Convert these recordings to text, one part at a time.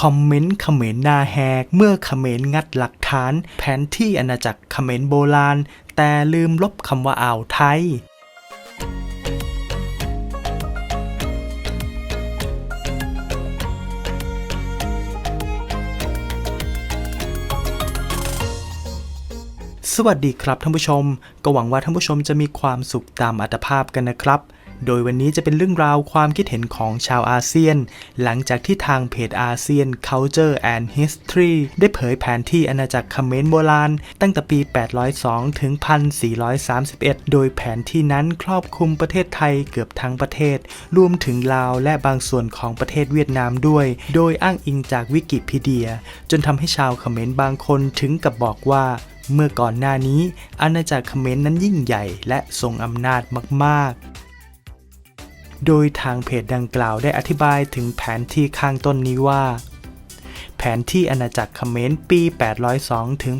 คอมเมนต์เขมรนาแหก เมื่อเขมรงัดหลักฐาน แผนที่อาณาจักรเขมรโบราณ แต่ลืมลบคำว่าอ่าวไทยสวัสดีครับท่านผู้ชม ก็หวังว่าท่านผู้ชมจะมีความสุขตามอัตภาพกันนะครับ โดยวันนี้จะเป็นเรื่องราวความคิดเห็นของชาวอาเซียน หลังจากที่ทางเพจอาเซียน Culture and History ได้เผยแผนที่อาณาจักรเขมรโบราณ ตั้งแต่ปี 802 ถึง 1431 โดยแผนที่นั้นครอบคลุมประเทศไทยเกือบทั้งประเทศ รวมถึงลาวและบางส่วนของประเทศเวียดนามด้วย โดยอ้างอิงจากวิกิพีเดีย จนทำให้ชาวเขมรบางคนถึงกับบอกว่าเมื่อก่อนหน้านี้ อาณาจักรเขมรนั้นยิ่งใหญ่และทรงอำนาจมาก ๆ โดยทางเพจดังกล่าวได้อธิบายถึงแผนที่ข้างต้นนี้ว่า แผนที่อาณาจักรเขมรปี 802 ถึง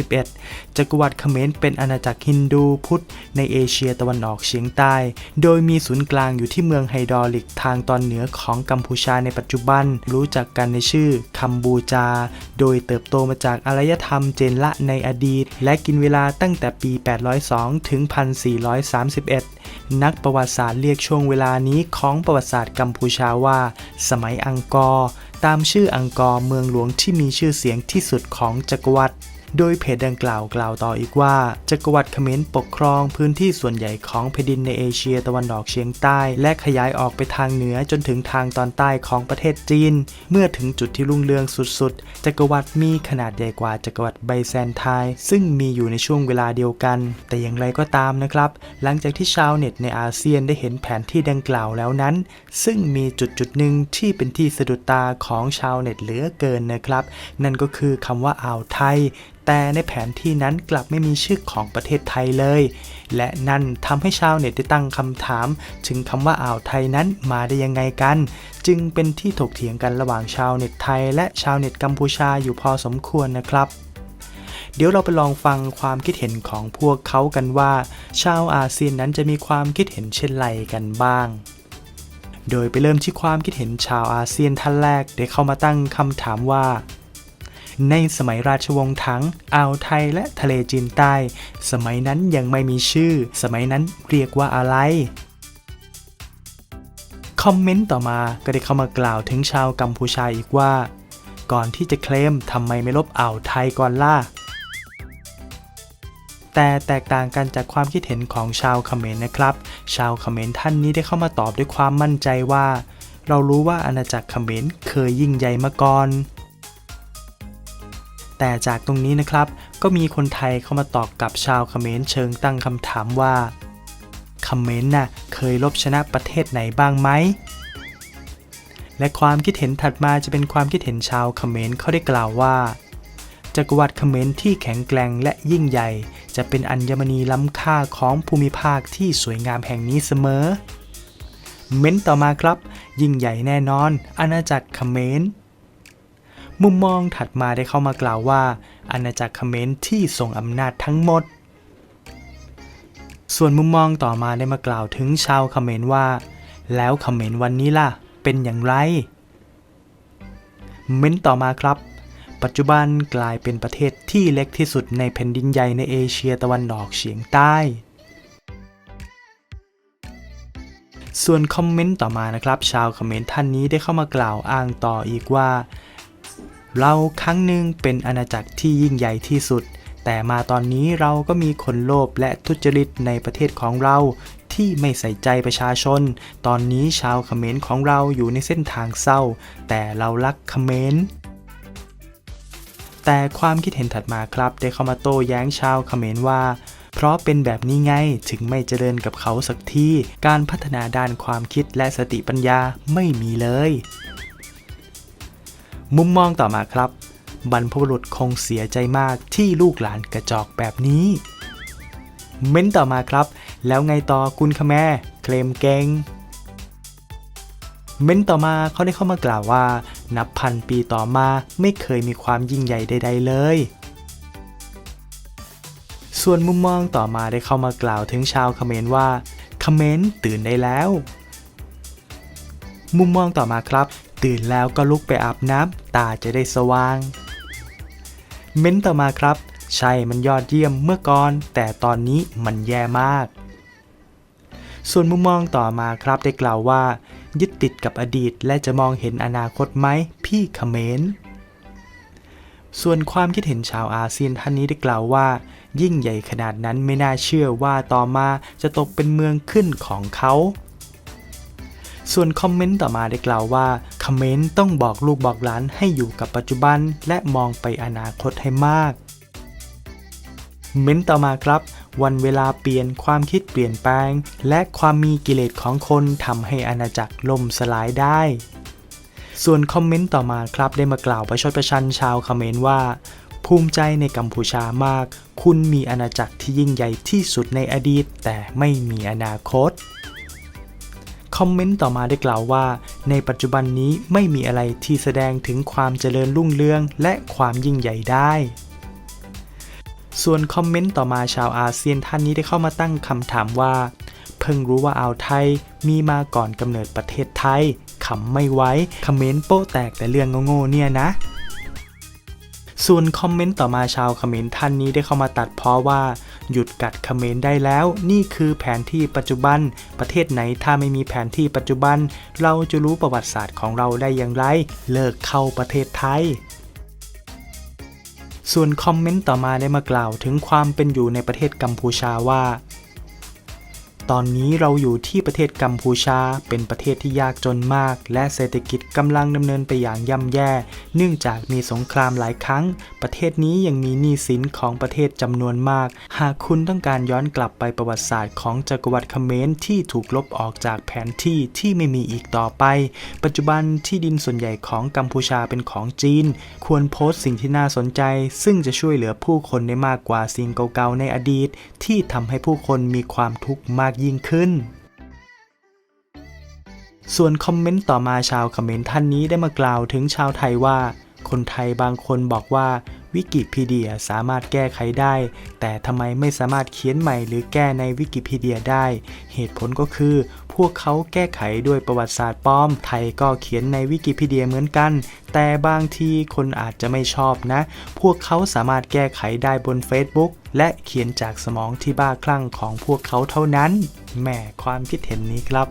1431 จักรวรรดิเขมรเป็นอาณาจักรฮินดูพุทธในเอเชียตะวันออกเฉียงใต้ โดยมีศูนย์กลางอยู่ที่เมืองไฮดอลิกทางตอนเหนือของกัมพูชาในปัจจุบัน รู้จักกันในชื่อคัมบูจา โดยเติบโตมาจากอารยธรรมเจนละในอดีต และกินเวลาตั้งแต่ปี 802 ถึง 1431นักประวัติศาสตร์เรียกช่วงเวลานี้ของประวัติศาสตร์กัมพูชาว่า สมัยอังกอร์ ตามชื่ออังกอร์เมืองหลวงที่มีชื่อเสียงที่สุดของจักรวรรดิ โดยเพจดังกล่าวกล่าวต่ออีกว่าจักรวรรดิเขมรปกครองพื้นที่ส่วนใหญ่ของแผ่นดินในเอเชียตะวันออกเฉียงใต้ และขยายออกไปทางเหนือจนถึงทางตอนใต้ของประเทศจีน เมื่อถึงจุดที่รุ่งเรืองสุดๆ จักรวรรดิมีขนาดใหญ่กว่าจักรวรรดิไบแซนไทน์ซึ่งมีอยู่ในช่วงเวลาเดียวกัน แต่อย่างไรก็ตามนะครับ หลังจากที่ชาวเน็ตในอาเซียนได้เห็นแผนที่ดังกล่าวแล้วนั้น ซึ่งมีจุดจุดหนึ่งที่เป็นที่สะดุดตาของชาวเน็ตเหลือเกินนะครับ นั่นก็คือคำว่าอ่าวไทย แต่ในแผนที่นั้นกลับไม่มีชื่อของประเทศไทยเลย และนั่นทำให้ชาวเน็ตได้ตั้งคำถาม ถึงคำว่าอ่าวไทยนั้นมาได้ยังไงกัน จึงเป็นที่ถกเถียงกันระหว่างชาวเน็ตไทย และชาวเน็ตกัมพูชาอยู่พอสมควรนะครับเดี๋ยวเราไปลองฟังความคิดเห็นของพวกเขากันว่า ชาวอาเซียนนั้นจะมีความคิดเห็นเช่นไรกันบ้าง โดยไปเริ่มที่ความคิดเห็นชาวอาเซียนท่านแรกได้เข้ามาตั้งคำถามว่า ในสมัยราชวงศ์ถังอ่าวไทยและทะเลจีนใต้ สมัยนั้นยังไม่มีชื่อ สมัยนั้นเรียกว่าอะไรคอมเมนต์ต่อมาก็ได้เข้ามากล่าวถึงชาวกัมพูชาอีกว่า ก่อนที่จะเคลมทำไมไม่ลบอ่าวไทยก่อนล่ะแต่แตกต่างกันจากความคิดเห็นของชาวเขมรนะครับ ชาวเขมรท่านนี้ได้เข้ามาตอบด้วยความมั่นใจว่า เรารู้ว่าอาณาจักรเขมรเคยยิ่งใหญ่มาก่อน แต่จากตรงนี้นะครับ ก็มีคนไทยเข้ามาตอบกับชาวเขมรเชิงตั้งคำถามว่าเขมรน่ะเคยลบชนะประเทศไหนบ้างไหมและความคิดเห็นถัดมาจะเป็นความคิดเห็นชาวเขมรเขาได้กล่าวว่าจักรวรรดิเขมรที่แข็งแกร่งและยิ่งใหญ่ จะเป็นอัญมณีล้ำค่าของภูมิภาคที่สวยงามแห่งนี้เสมอ เม้นต่อมาครับ ยิ่งใหญ่แน่นอน อาณาจักรเขมร มุมมองถัดมาได้เข้ามากล่าวว่า อาณาจักรเขมรที่ทรงอำนาจทั้งหมด ส่วนมุมมองต่อมาได้มากล่าวถึงชาวเขมรว่า แล้วเขมรวันนี้ล่ะ เป็นอย่างไร เม้นต่อมาครับ ปัจจุบันกลายเป็นประเทศที่เล็กที่สุดในแผ่นดินใหญ่ในเอเชียตะวันออกเฉียงใต้ ส่วนคอมเมนต์ต่อมานะครับ ชาวคอมเมนต์ท่านนี้ได้เข้ามากล่าวอ้างต่ออีกว่า เราครั้งหนึ่งเป็นอาณาจักรที่ยิ่งใหญ่ที่สุด แต่มาตอนนี้เราก็มีคนโลภและทุจริตในประเทศของเราที่ไม่ใส่ใจประชาชน ตอนนี้ชาวเขมรของเราอยู่ในเส้นทางเศร้า แต่เรารักเขมรแต่ความคิดเห็นถัดมาครับ ได้เข้ามาโต้แย้งชาวเขมรว่า เพราะเป็นแบบนี้ไงถึงไม่เจริญกับเขาสักทีการพัฒนาด้านความคิดและสติปัญญาไม่มีเลย มุมมองต่อมาครับ บรรพบุรุษคงเสียใจมากที่ลูกหลานกระจอกแบบนี้ เม้นต่อมาครับ แล้วไงต่อคุณขแม่เคลมเกงเม้นต่อมาเขาได้เข้ามากล่าวว่า นับพันปีต่อมาไม่เคยมีความยิ่งใหญ่ใด ๆ เลย ส่วนมุมมองต่อมาได้เข้ามากล่าวถึงชาวเขมรว่าเขมรตื่นได้แล้ว มุมมองต่อมาครับ ตื่นแล้วก็ลุกไปอาบน้ำตาจะได้สว่าง เม้นต่อมาครับ ใช่มันยอดเยี่ยมเมื่อก่อน แต่ตอนนี้มันแย่มาก ส่วนมุมมองต่อมาครับได้กล่าวว่า ยึดติดกับอดีตและจะมองเห็นอนาคตไหมพี่เขมรส่วนความคิดเห็นชาวอาเซียนท่านนี้ได้กล่าวว่า ยิ่งใหญ่ขนาดนั้นไม่น่าเชื่อว่าต่อมาจะตกเป็นเมืองขึ้นของเขา ส่วนคอมเมนต์ต่อมาได้กล่าวว่าเขมรต้องบอกลูกบอกหลานให้อยู่กับปัจจุบัน และมองไปอนาคตให้มาก เม้นต์ต่อมาครับ วันเวลาเปลี่ยนความคิดเปลี่ยนแปลง และความมีกิเลสของคนทำให้อาณาจักรล่มสลายได้ส่วนคอมเมนต์ต่อมาครับได้มากล่าวประชดประชันชาวคอมเขมรว่า ภูมิใจในกัมพูชามาก คุณมีอาณาจักรที่ยิ่งใหญ่ที่สุดในอดีต แต่ไม่มีอนาคต คอมเมนต์ต่อมาได้กล่าวว่า ในปัจจุบันนี้ไม่มีอะไรที่แสดงถึงความเจริญรุ่งเรืองและความยิ่งใหญ่ได้ ส่วนคอมเมนต์ต่อมาชาวอาเซียนท่านนี้ได้เข้ามาตั้งคำถามว่า เพิ่งรู้ว่าอ่าวไทยมีมาก่อนกำเนิดประเทศไทยขำไม่ไว้คอมเมนต์โป๊ะแตกแต่เรื่องโง่ๆเนี่ยนะ ส่วนคอมเมนต์ต่อมาชาวเขมรท่านนี้ได้เข้ามาตัดเพราะว่า หยุดกัดเขมรได้แล้ว นี่คือแผนที่ปัจจุบัน ประเทศไหนถ้าไม่มีแผนที่ปัจจุบัน เราจะรู้ประวัติศาสตร์ของเราได้อย่างไร เลิกเข้าประเทศไทยส่วนคอมเมนต์ต่อมาได้มากล่าวถึงความเป็นอยู่ในประเทศกัมพูชาว่า ตอนนี้เราอยู่ที่ประเทศกัมพูชา เป็นประเทศที่ยากจนมาก และเศรษฐกิจกำลังดำเนินไปอย่างย่ำแย่ เนื่องจากมีสงครามหลายครั้ง ประเทศนี้ยังมีหนี้สินของประเทศจำนวนมาก หากคุณต้องการย้อนกลับไปประวัติศาสตร์ของจักรวรรดิเขมรที่ถูกลบออกจากแผนที่ที่ไม่มีอีกต่อไป ปัจจุบันที่ดินส่วนใหญ่ของกัมพูชาเป็นของจีน ควรโพสต์สิ่งที่น่าสนใจ ซึ่งจะช่วยเหลือผู้คนได้มากกว่าสิ่งเก่าๆในอดีต ที่ทำให้ผู้คนมีความทุกข์มากยิ่งขึ้น ส่วนคอมเมนต์ต่อมาชาวคอมเมนต์ท่านนี้ได้มากล่าวถึงชาวไทยว่า คนไทยบางคนบอกว่าวิกิพีเดียสามารถแก้ไขได้ แต่ทำไมไม่สามารถเขียนใหม่หรือแก้ในวิกิพีเดียได้ เหตุผลก็คือ พวกเขาแก้ไขด้วยประวัติศาสตร์ปลอม ไทยก็เขียนในวิกิพีเดียเหมือนกัน แต่บางทีคนอาจจะไม่ชอบนะ พวกเขาสามารถแก้ไขได้บน Facebook และเขียนจากสมองที่บ้าคลั่งของพวกเขาเท่านั้นแหมความคิดเห็นนี้ครับ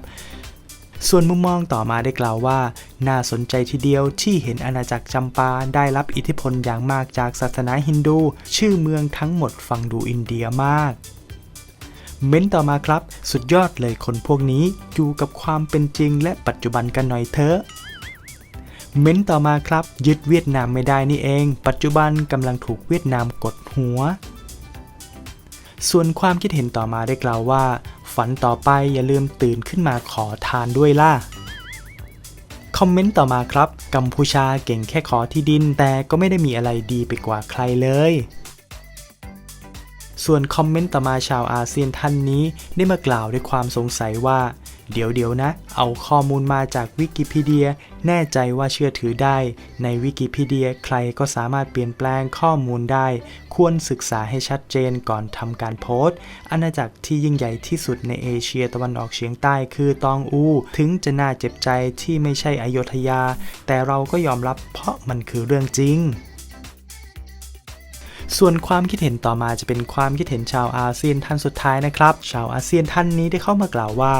ส่วนมุมมองต่อมาได้กล่าวว่า น่าสนใจทีเดียวที่เห็นอาณาจักรจำปาได้รับอิทธิพลอย่างมากจากศาสนาฮินดู ชื่อเมืองทั้งหมดฟังดูอินเดียมาก เม้นต่อมาครับ สุดยอดเลยคนพวกนี้อยู่กับความเป็นจริงและปัจจุบันกันหน่อยเถอะเม้นต่อมาครับ ยึดเวียดนามไม่ได้นี่เอง ปัจจุบันกำลังถูกเวียดนามกดหัว ส่วนความคิดเห็นต่อมาได้กล่าวว่า ฝันต่อไปอย่าลืมตื่นขึ้นมาขอทานด้วยล่ะ คอมเมนต์ต่อมาครับ กัมพูชาเก่งแค่ขอที่ดินแต่ก็ไม่ได้มีอะไรดีไปกว่าใครเลย ส่วนคอมเมนต์ต่อมาชาวอาเซียนท่านนี้ได้มากล่าวด้วยความสงสัยว่า เดี๋ยวเดี๋ยวนะ เอาข้อมูลมาจากวิกิพีเดีย แน่ใจว่าเชื่อถือได้ ในวิกิพีเดียใครก็สามารถเปลี่ยนแปลงข้อมูลได้ ควรศึกษาให้ชัดเจนก่อนทำการโพสต์ อาณาจักรที่ยิ่งใหญ่ที่สุดในเอเชียตะวันออกเฉียงใต้คือตองอู ถึงจะน่าเจ็บใจที่ไม่ใช่อโยธยา แต่เราก็ยอมรับเพราะมันคือเรื่องจริงส่วนความคิดเห็นต่อมาจะเป็นความคิดเห็นชาวอาเซียนท่านสุดท้ายนะครับ ชาวอาเซียนท่านนี้ได้เข้ามากล่าวว่า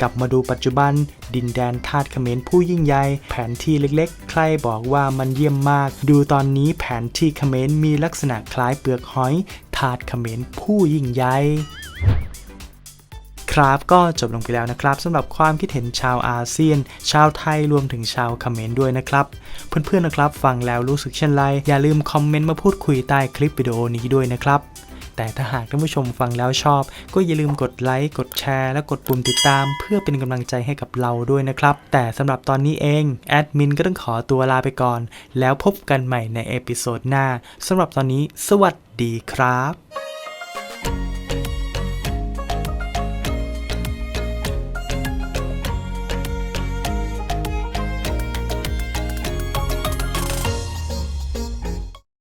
กลับมาดูปัจจุบัน ดินแดนทาสเขมรผู้ยิ่งใหญ่แผนที่เล็กๆ ใครบอกว่ามันเยี่ยมมาก ดูตอนนี้แผนที่เขมรมีลักษณะคล้ายเปลือกหอยทาสเขมรผู้ยิ่งใหญ่ครับก็จบลงไปแล้วนะครับสำหรับความคิดเห็นชาวอาเซียน ชาวไทยรวมถึงชาวเขมรด้วยนะครับ เพื่อนๆนะครับ ฟังแล้วรู้สึกเช่นไร อย่าลืมคอมเมนต์มาพูดคุยใต้คลิปวิดีโอนี้ด้วยนะครับ แต่ถ้าหากท่านผู้ชมฟังแล้วชอบ ก็อย่าลืมกดไลค์ กดแชร์ และกดปุ่มติดตาม เพื่อเป็นกำลังใจให้กับเราด้วยนะครับ แต่สำหรับตอนนี้เองแอดมินก็ต้องขอตัวลาไปก่อน แล้วพบกันใหม่ในเอพิโซดหน้าสำหรับตอนนี้ สวัสดีครับ